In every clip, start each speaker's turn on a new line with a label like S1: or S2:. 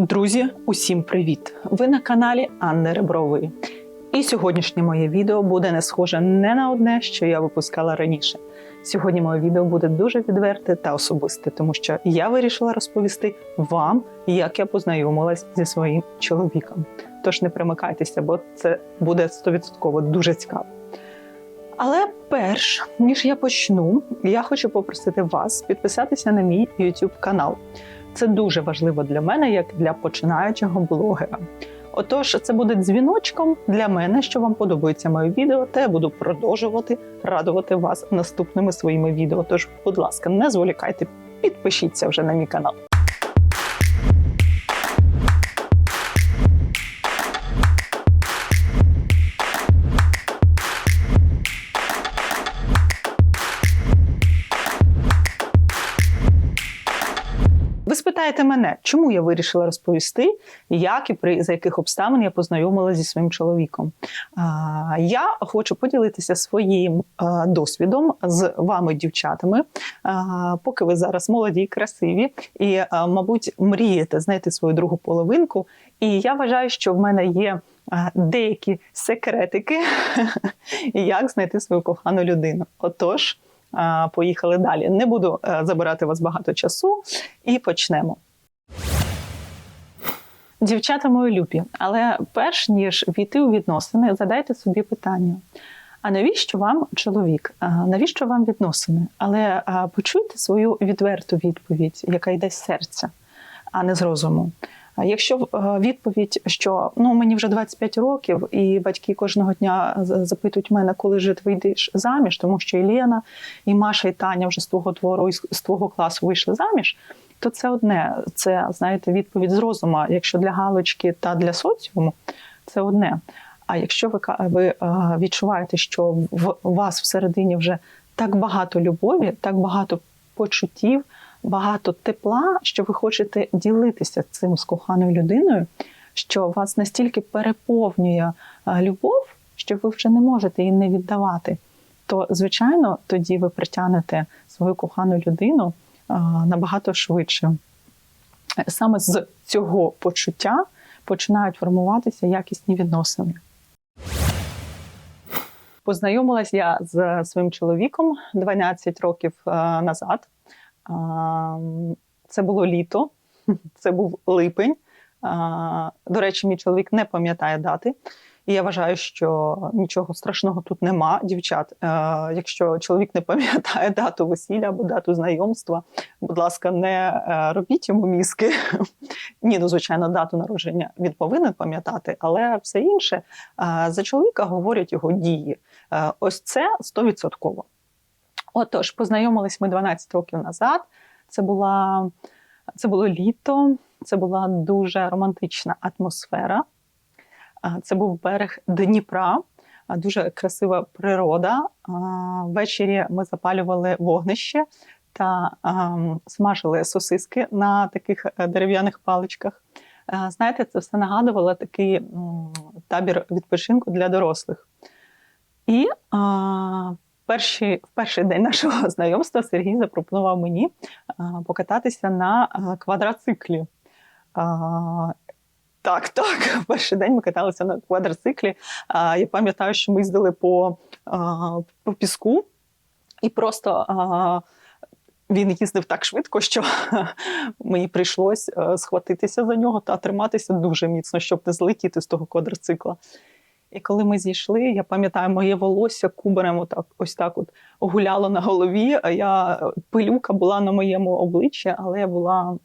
S1: Друзі, усім привіт! Ви на каналі Анни Ребрової. І сьогоднішнє моє відео буде не схоже не на одне, що я випускала раніше. Сьогодні моє відео буде дуже відверте та особисте, тому що я вирішила розповісти вам, як я познайомилась зі своїм чоловіком. Тож не примикайтеся, бо це буде 100% дуже цікаво. Але перш ніж я почну, я хочу попросити вас підписатися на мій YouTube канал. Це дуже важливо для мене, як для починаючого блогера. Отож, це буде дзвіночком для мене, що вам подобається моє відео, та я буду продовжувати радувати вас наступними своїми відео. Тож, будь ласка, не зволікайте, підпишіться вже на мій канал. Спитаєте мене, чому я вирішила розповісти, як і при за яких обставин я познайомилася зі своїм чоловіком. Я хочу поділитися своїм досвідом з вами, дівчатами, поки ви зараз молоді, красиві і, мабуть, мрієте знайти свою другу половинку. І я вважаю, що в мене є деякі секретики, як знайти свою кохану людину. Отож. Поїхали далі. Не буду е, забирати вас багато часу і почнемо. Дівчата мої любі, але перш ніж війти у відносини, задайте собі питання: а навіщо вам чоловік? Навіщо вам відносини? Але почуйте свою відверту відповідь, яка йде з серця, а не з розуму. Якщо е, відповідь, що ну мені вже 25 років, і батьки кожного дня запитують мене, коли ж ти вийдеш заміж, тому що і і Маша, і Таня вже з твого двору, і з твого класу вийшли заміж, то це одне. Це знаєте, відповідь з розума. Якщо для галочки та для соціуму, це одне. А якщо ви ви е, відчуваєте, що в вас всередині вже так багато любові, так багато почуттів, багато тепла, що ви хочете ділитися цим з коханою людиною, що вас настільки переповнює е, любов, що ви вже не можете її не віддавати, то звичайно тоді ви притягнете свою кохану людину е, набагато швидше. Е, Саме з цього почуття починають формуватися якісні відносини. Познайомилась я з своїм чоловіком 12 років назад. Це було літо, це був липень. До речі, мій чоловік не пам'ятає дати. І я вважаю, що нічого страшного тут нема, дівчат. Е, Якщо чоловік не пам'ятає дату весілля або дату знайомства, будь ласка, не е, робіть йому мізки. Ні, ну звичайно, дату народження він повинен пам'ятати, але все інше за чоловіка говорять його дії. Е, Ось це стовідсотково. Отож, познайомились ми 12 років назад. Це була це було літо, це була дуже романтична атмосфера. Це був берег Дніпра, дуже красива природа. Ввечері ми запалювали вогнище та смажили сосиски на таких е, дерев'яних паличках. Знаєте, це все нагадувало такий табір відпочинку для дорослих. І а, перший, в перший день нашого знайомства Сергій запропонував мені покататися на квадроциклі. Так, так. Перший день ми каталися на квадроциклі. Я пам'ятаю, що ми їздили по, по піску і просто. Він їздив так швидко, що мені прийшлось е, схватитися за нього та триматися дуже міцно, щоб не злетіти з того квадроцикла. І коли ми зійшли, я пам'ятаю, моє волосся кубарем отак, ось так от гуляло на голові. А я пилюка була на моєму обличчі, але я була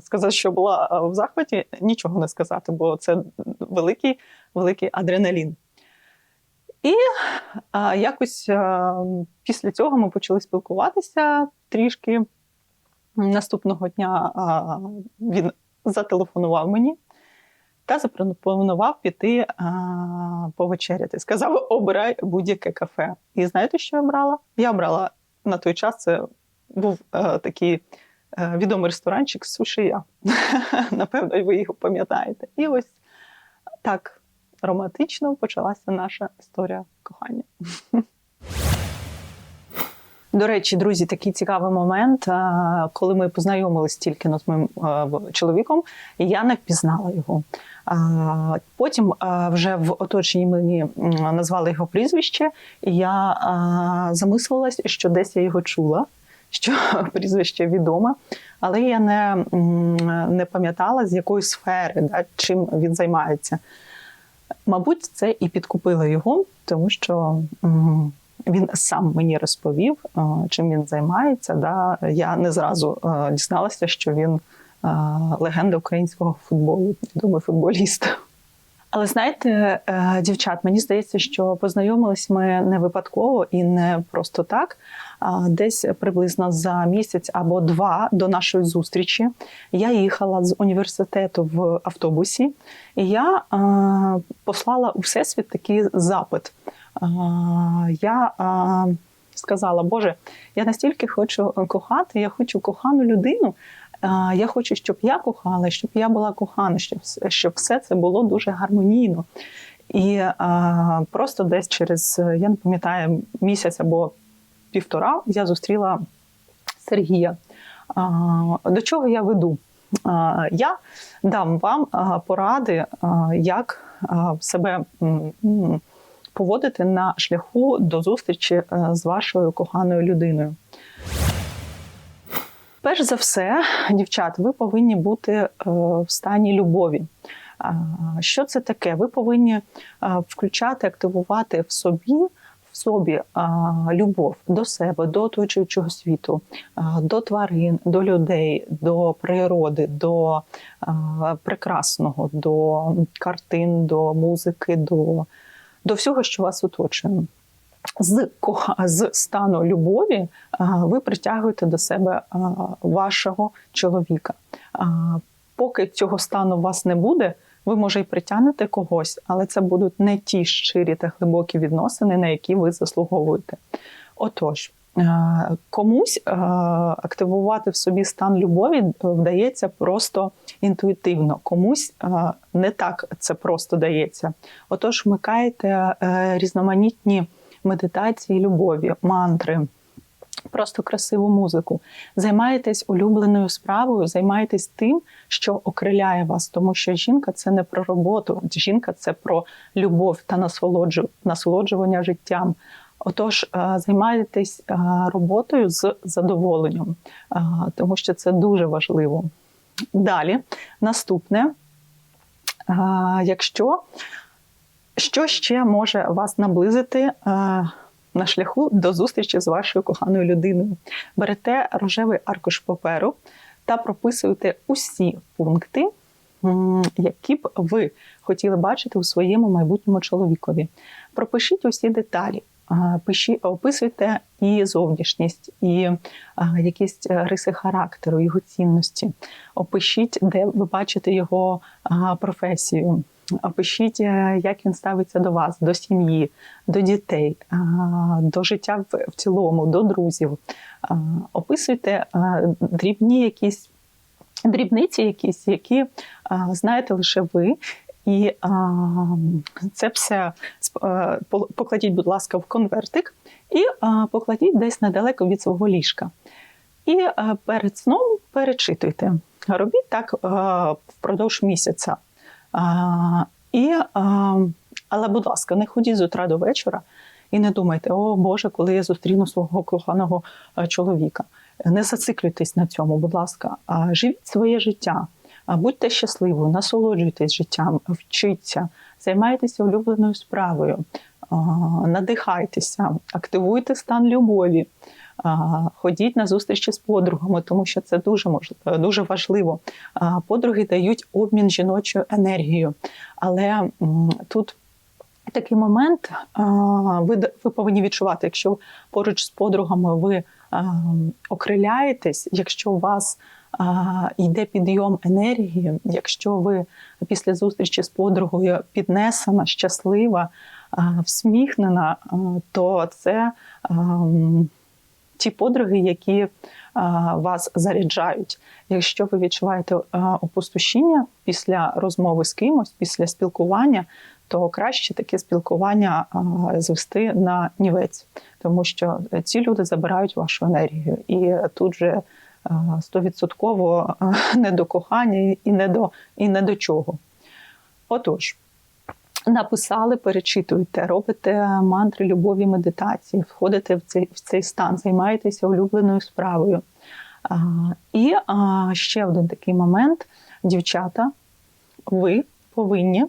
S1: сказати, що була е, в захваті, нічого не сказати, бо це великий, великий адреналін. І а, якось а, після цього ми почали спілкуватися трішки. Наступного дня а, він зателефонував мені та запропонував піти а, повечеряти. Сказав: обирай будь-яке кафе. І знаєте, що я брала? Я брала на той час. Це був е, такий е, відомий ресторанчик сушия. Напевно, ви його пам'ятаєте. І ось так романтично почалася наша історія кохання. До речі, друзі, такий цікавий момент, е, коли ми познайомились тільки з моїм е, чоловіком, я не впізнала його. Потім е, вже в оточенні мені назвали його прізвище, і я замислилась, що десь я його чула, що прізвище відоме, але я не, не пам'ятала, з якої сфери, да, чим він займається. Мабуть, це і підкупило його, тому що він сам мені розповів, е, чим він займається. Да. Я не зразу е, дізналася, що він е, легенда українського футболу, відомий футболіст. Але знаєте, дівчат, мені здається, що познайомились ми не випадково і не просто так. Десь приблизно за місяць або два до нашої зустрічі я їхала з університету в автобусі, і я послала у всесвіт такий запит. Е, Я е, сказала, Боже, я настільки хочу кохати, я хочу кохану людину. Е, Я хочу, щоб я кохала, щоб я була кохана, щоб, щоб все це було дуже гармонійно. І а, просто десь через, е, я не пам'ятаю, місяць або півтора я зустріла Сергія. А, До чого я веду? А, Я дам вам поради, як себе поводити на шляху до зустрічі е, з вашою коханою людиною. Перш за все, дівчат, ви повинні бути е, в стані любові. Що це таке? Ви повинні е, включати, активувати в собі. Собі любов до себе, до оточуючого світу, до тварин, до людей, до природи, до прекрасного, до картин, до музики, до, до всього, що вас оточує. З, з стану любові ви притягуєте до себе вашого чоловіка. Поки цього стану у вас не буде, ви може й притягнете когось, але це будуть не ті щирі та глибокі відносини, на які ви заслуговуєте. Отож, комусь е, активувати в собі стан любові вдається просто інтуїтивно, комусь е, не так це просто дається. Отож, вмикаєте е, різноманітні медитації любові, мантри. Просто красиву музику. Займаєтесь улюбленою справою, займаєтесь тим, що окриляє вас, тому що жінка це не про роботу, жінка це про любов та насолоджу- насолоджування життям. Отож, е, займайтесь е, роботою з задоволенням, е, тому що це дуже важливо. Далі, наступне, якщо що ще може вас наблизити на шляху до зустрічі з вашою коханою людиною? Берете рожевий аркуш паперу та прописуєте усі пункти, які б ви хотіли бачити у своєму майбутньому чоловікові. Пропишіть усі деталі. А, Пиші, описуйте і зовнішність, і якісь е, риси характеру, його цінності. Опишіть, де ви бачите його професію. Опишіть, е, як він ставиться до вас, до сім'ї, до дітей, до життя в цілому, до друзів. Описуйте дрібні якісь дрібниці, якісь, які знаєте лише ви. І а, це все е, покладіть, будь ласка, в конвертик і а, покладіть десь недалеко від свого ліжка. І а, перед сном перечитуйте. Робіть так а, впродовж місяця. А, і, а, але, будь ласка, не ходіть з утра до вечора і не думайте, о Боже, коли я зустріну свого коханого чоловіка. Не зациклюйтесь на цьому, будь ласка, а живіть своє життя, будьте щасливою, насолоджуйтесь життям, вчіться, займайтеся улюбленою справою, надихайтеся, активуйте стан любові. Ходіть на зустрічі з подругами, тому що це дуже мож- дуже важливо. Подруги дають обмін жіночою енергією, але тут такий момент ви, ви повинні відчувати, якщо поруч з подругами ви а, окриляєтесь, якщо у вас йде підйом енергії, якщо ви після зустрічі з подругою піднесена, щаслива, всміхнена, то це ті подруги, які вас заряджають. Якщо ви відчуваєте опустошіння після розмови з кимось, після спілкування, то краще таке спілкування звести на нівець, тому що ці люди забирають вашу енергію, і тут же стовідсотково не до кохання і не до, і не до чого. Отож. Написали, перечитуйте, робите мантри любові медитації, входите в цей, в цей стан, займаєтеся улюбленою справою. А, і а, ще один такий момент: дівчата, ви повинні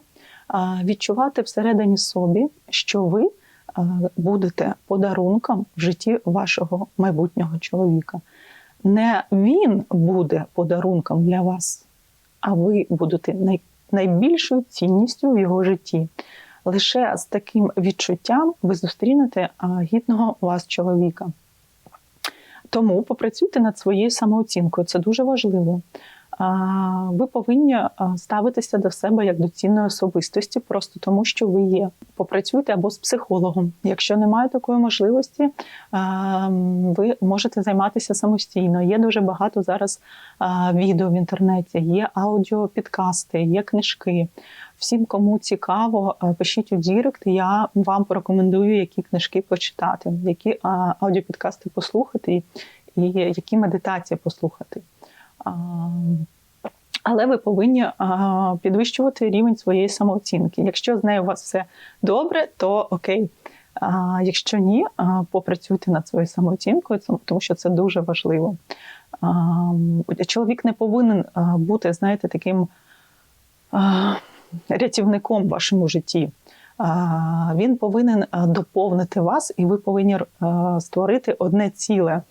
S1: відчувати всередині собі, що ви будете подарунком в житті вашого майбутнього чоловіка. Не він буде подарунком для вас, а ви будете най, найбільшою цінністю в його житті. Лише з таким відчуттям ви зустрінете гідного вас чоловіка. Тому попрацюйте над своєю самооцінкою, це дуже важливо. Ви повинні ставитися до себе як до цінної особистості, просто тому, що ви є. Попрацюйте або з психологом. Якщо немає такої можливості, ви можете займатися самостійно. Є дуже багато зараз відео в інтернеті, є аудіопідкасти, є книжки. Всім, кому цікаво, пишіть у Дірект. Я вам порекомендую, які книжки почитати, які аудіопідкасти послухати, і які медитації послухати. Але ви повинні підвищувати рівень своєї самооцінки. Якщо з нею у вас все добре, то окей. А якщо ні, попрацюйте над своєю самооцінкою, тому що це дуже важливо. Чоловік не повинен бути, знаєте, таким рятівником в вашому житті. Він повинен доповнити вас, і ви повинні створити одне ціле.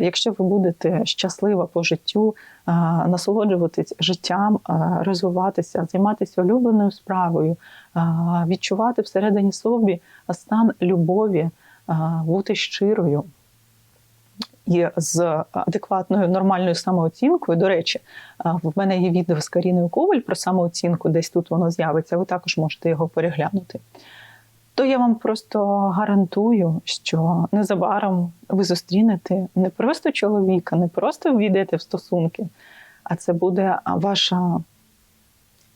S1: Якщо ви будете щаслива по життю, насолоджуватись життям, розвиватися, займатися улюбленою справою, відчувати всередині собі стан любові, бути щирою. І з адекватною нормальною самооцінкою. До речі, в мене є відео з Каріною Коваль про самооцінку, десь тут воно з'явиться. Ви також можете його переглянути. То я вам просто гарантую, що незабаром ви зустрінете не просто чоловіка, не просто війдете в стосунки, а це буде ваша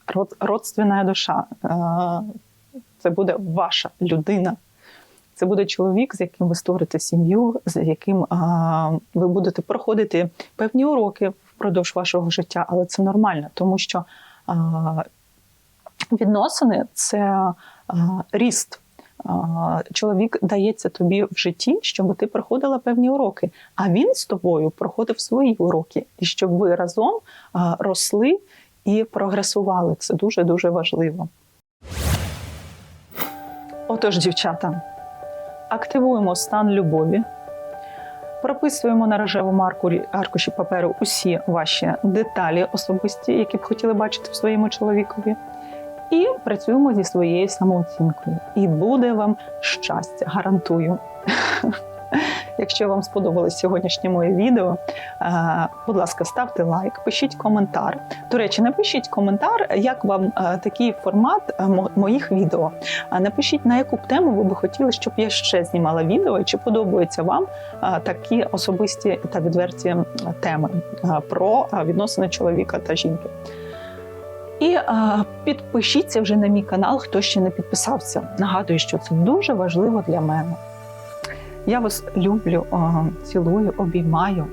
S1: род, родственна душа. Це буде ваша людина. Це буде чоловік, з яким ви створите сім'ю, з яким а, ви будете проходити певні уроки впродовж вашого життя, але це нормально, тому що а, відносини це а, ріст. Чоловік дається тобі в житті, щоб ти проходила певні уроки, а він з тобою проходив свої уроки, і щоб ви разом росли і прогресували. Це дуже дуже важливо. Отож, дівчата, активуємо стан любові, прописуємо на рожевому аркуші паперу усі ваші деталі особисті, які б хотіли бачити в своєму чоловікові. І працюємо зі своєю самооцінкою. І буде вам щастя, гарантую. Якщо вам сподобалось сьогоднішнє моє відео, е, будь ласка, ставте лайк, пишіть коментар. До речі, напишіть коментар, як вам е, такий формат е, моїх відео. А Напишіть, на яку б тему ви би хотіли, щоб я ще знімала відео, і чи подобаються вам такі особисті та відверті теми про відносини чоловіка та жінки. І е, підпишіться вже на мій канал, хто ще не підписався. Нагадую, що це дуже важливо для мене. Я вас люблю, цілую, обіймаю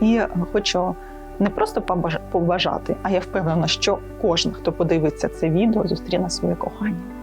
S1: і хочу не просто побажати, а я впевнена, що кожен, хто подивиться це відео, зустріне своє кохання.